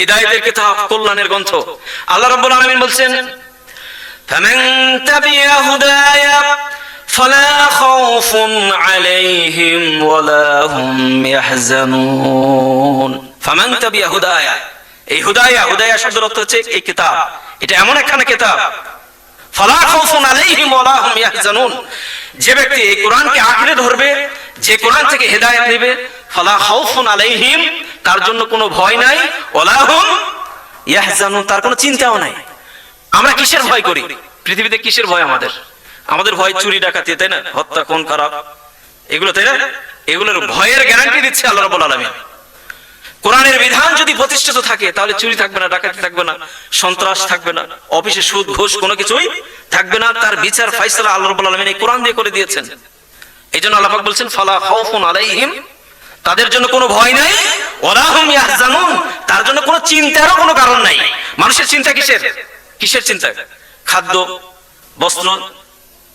হৃদায়তের কিতাব কল্যাণের গ্রন্থ আল্লাহ রাব্বুল আলামিন বলছেন فمن تبع هداي فلا خوف عليهم ولا هم يحزنون فمن تبع هداي এই হুদায়া হুদায়া শব্দের অর্থ হচ্ছে এই কিতাব এটা এমন একখানা কিতাব ফালা খাউফুন আলাইহিম ওয়ালা হুম ইয়াহজানুন যে ব্যক্তি এই কোরআনকে আঁকড়ে ধরবে যে কোরআন থেকে হেদায়েত নেবে ফালা খাউফুন আলাইহিম তার জন্য কোনো ভয় নাই ওয়ালা হুম ইয়াহজানুন তার কোনো চিন্তাও নাই। আমরা কিসের ভয় করি? পৃথিবীতে কিসের ভয় আমাদের? আমাদের ভয় চুরি ডাকাতি, তাই না? হত্যা কোন খারাপ। এগুলো, তাই না? এগুলোর ভয়ের গ্যারান্টি দিচ্ছে আল্লাহ রাব্বুল আলামিন। কোরআনের বিধান যদি প্রতিষ্ঠিত থাকে, তাহলে চুরি থাকবে না, ডাকাতি থাকবে না, সন্ত্রাস থাকবে না, অফিসে সুদ, ঘোষ কোনো কিছুই থাকবে না। তার বিচার ফাইসলা আল্লাহ রাব্বুল আলামিন এই কোরআন দিয়ে করে দিয়েছেন। এই জন্য আল্লাহ পাক বলছেন, ফালা খাউফুন আলাইহিম। তাদের জন্য কোনো ভয় নাই। তার জন্য কোনো চিন্তারও কোনো কারণ নাই। মানুষের চিন্তা কিসের? কিসের চিন্তা? খাদ্য, বস্ত্র,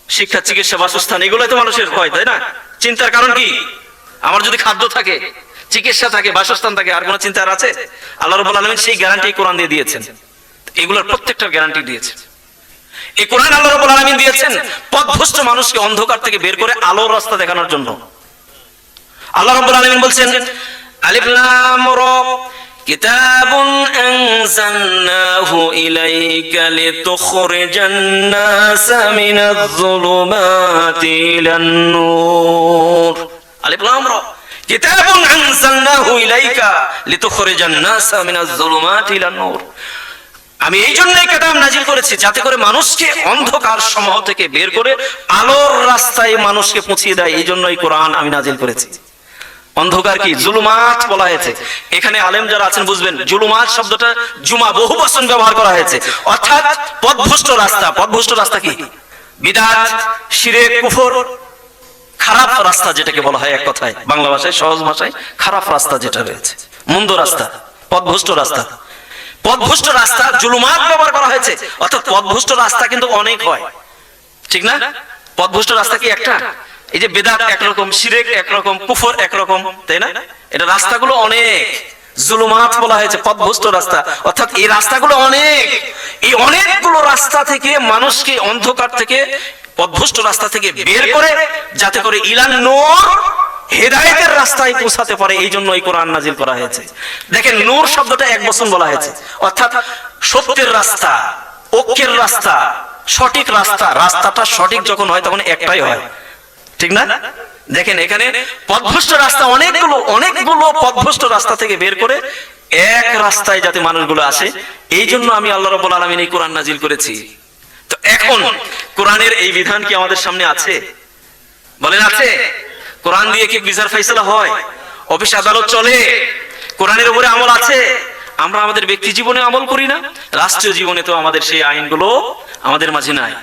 শিক্ষা, চিকিৎসা, বাসস্থান, এগুলোই তো মানুষের ভয়, তাই না? চিন্তার কারণ কি? আমার যদি খাদ্য থাকে, চিকিৎসা থাকে, বাসস্থান থাকে, আর কোনো চিন্তা আর আছে? আল্লাহ রাব্বুল আলামিন সেই গ্যারান্টি কোরআন দিয়ে দিয়েছেন। এগুলোর প্রত্যেকটার গ্যারান্টি দিয়েছেন এই কোরআন আল্লাহ রাব্বুল আলামিন দিয়েছেন পথভ্রষ্ট মানুষকে অন্ধকার থেকে বের করে আলোর রাস্তা দেখানোর জন্য। আল্লাহ রাব্বুল আলামিন বলছেন আলিফ লাম রা كتاب أنزلناه إليك لتخرج الناس من الظلمات إلى النور ألف لام را كتاب أنزلناه إليك لتخرج الناس من الظلمات إلى النور আমি এই জন্যই কেতাব নাজিল করেছি যাতে করে মানুষকে অন্ধকার সমূহ থেকে বের করে আলোর রাস্তায় মানুষকে পৌঁছিয়ে দেয় এই জন্যই কোরআন আমি নাজিল করেছি অন্ধকার কি? জুলুমাত বলা হয়েছে। এখানে আলেম যারা আছেন, বুঝবেন, জুলুমাত শব্দটা জুমা বহু বচন ব্যবহার করা হয়েছে। অর্থাৎ পথভ্রষ্ট রাস্তা। পথভ্রষ্ট রাস্তা কি? বিদাত, শিরে কুফর, খারাপ রাস্তা যেটাকে বলা হয় এক কথায়। বাংলা ভাষায়, সহজ ভাষায়, খারাপ রাস্তা যেটা রয়েছে। মন্দ রাস্তা, পথভ্রষ্ট রাস্তা। পথভ্রষ্ট রাস্তা জুলুমাত ব্যবহার করা হয়েছে। অর্থাৎ পথভ্রষ্ট রাস্তা কিন্তু অনেক হয়। ঠিক না? পথভ্রষ্ট রাস্তা কি একটা? এই যে বেদাত একরকম, শিরেক একরকম, কুফর একরকম, তাই না? এটা রাস্তাগুলো অনেক। জুলুমাত বলা হয়েছে, পথভ্রষ্ট রাস্তা। অর্থাৎ এই রাস্তাগুলো অনেক। এই অনেকগুলো রাস্তা থেকে মানুষকে অন্ধকার থেকে, পথভ্রষ্ট রাস্তা থেকে বের করে, যাতে করে ইলান নূর হেদায়েতের রাস্তায় পৌঁছাতে পারে। এই জন্য এই কোরআন নাজিল করা হয়েছে। দেখেন, নূর শব্দটা এক বছর বলা হয়েছে। অর্থাৎ সত্যের রাস্তা, ঐক্যের রাস্তা, সঠিক রাস্তা, রাস্তাটা সঠিক যখন হয়, তখন একটাই হয়। ঠিক না? দেখেন এখানে পথভ্রষ্ট রাস্তা অনেকগুলো অনেকগুলো পথভ্রষ্ট রাস্তা থেকে বের করে এক রাস্তায় যাতে মানুষগুলো আসে এই জন্য আমি আল্লাহ রাব্বুল আলামিন এই কোরআন নাজিল করেছি। তো এখন কোরআনের এই বিধান কি আমাদের সামনে আছে? বলেন আছে। কোরআন দিয়ে কি বিচার ফাইসলা হয়? অফিস আদালত চলে, কোরআনের উপরে আমল আছে। আমরা আমাদের ব্যক্তি জীবনে আমল করি না, রাষ্ট্রীয় জীবনে তো আমাদের সেই আইনগুলো আমাদের মাঝে নাই।